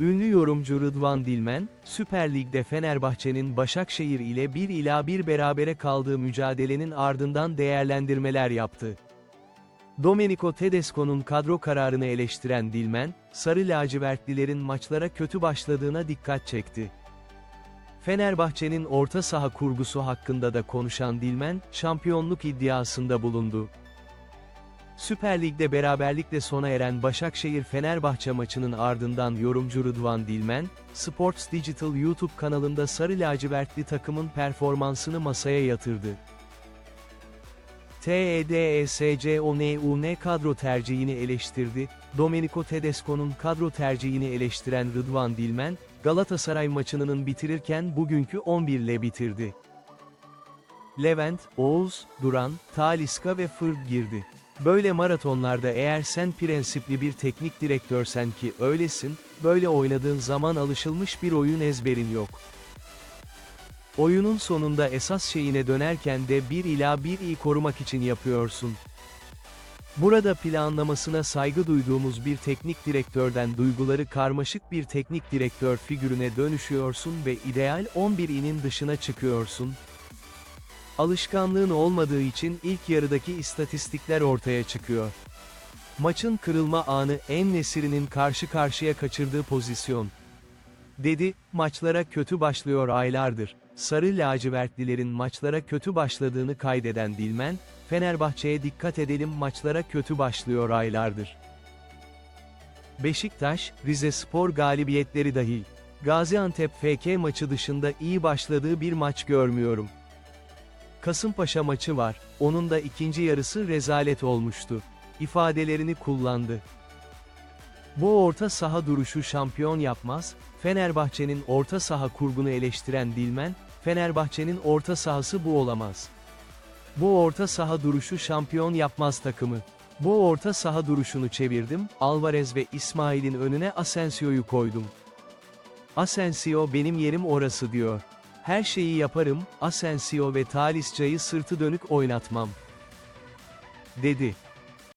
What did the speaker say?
Ünlü yorumcu Rıdvan Dilmen, Süper Lig'de Fenerbahçe'nin Başakşehir ile 1 ila 1 berabere kaldığı mücadelenin ardından değerlendirmeler yaptı. Domenico Tedesco'nun kadro kararını eleştiren Dilmen, Sarı lacivertlilerin maçlara kötü başladığına dikkat çekti. Fenerbahçe'nin orta saha kurgusu hakkında da konuşan Dilmen, şampiyonluk iddiasında bulundu. Süper Lig'de beraberlikle sona eren Başakşehir-Fenerbahçe maçının ardından yorumcu Rıdvan Dilmen, Sports Digital YouTube kanalında Sarı lacivertli takımın performansını masaya yatırdı. TEDESCONUN kadro tercihini eleştirdi, Domenico Tedesco'nun kadro tercihini eleştiren Rıdvan Dilmen, Galatasaray maçının bitirirken bugünkü 11 ile bitirdi. Levent, Oğuz, Duran, Taliska ve Fırg girdi. Böyle maratonlarda eğer sen prensipli bir teknik direktörsen ki öylesin, böyle oynadığın zaman alışılmış bir oyun ezberin yok. Oyunun sonunda esas şeyine dönerken de 1 ila 1 iyi korumak için yapıyorsun. Burada planlamasına saygı duyduğumuz bir teknik direktörden duyguları karmaşık bir teknik direktör figürüne dönüşüyorsun ve ideal 11'inin dışına çıkıyorsun. Alışkanlığın olmadığı için ilk yarıdaki istatistikler ortaya çıkıyor. Maçın kırılma anı en Nesiri'nin karşı karşıya kaçırdığı pozisyon. Dedi, maçlara kötü başlıyor aylardır. Sarı lacivertlilerin maçlara kötü başladığını kaydeden Dilmen, Fenerbahçe'ye dikkat edelim maçlara kötü başlıyor aylardır. Beşiktaş, Rize Spor galibiyetleri dahil. Gaziantep FK maçı dışında iyi başladığı bir maç görmüyorum. Kasımpaşa maçı var, onun da ikinci yarısı rezalet olmuştu. ifadelerini kullandı. Bu orta saha duruşu şampiyon yapmaz, Fenerbahçe'nin orta saha kurgunu eleştiren Dilmen, Fenerbahçe'nin orta sahası bu olamaz. Bu orta saha duruşu şampiyon yapmaz takımı. Bu orta saha duruşunu çevirdim, Alvarez ve İsmail'in önüne Asensio'yu koydum. Asensio benim yerim orası diyor. Her şeyi yaparım, Asensio ve Talisca'yı sırtı dönük oynatmam. Dedi.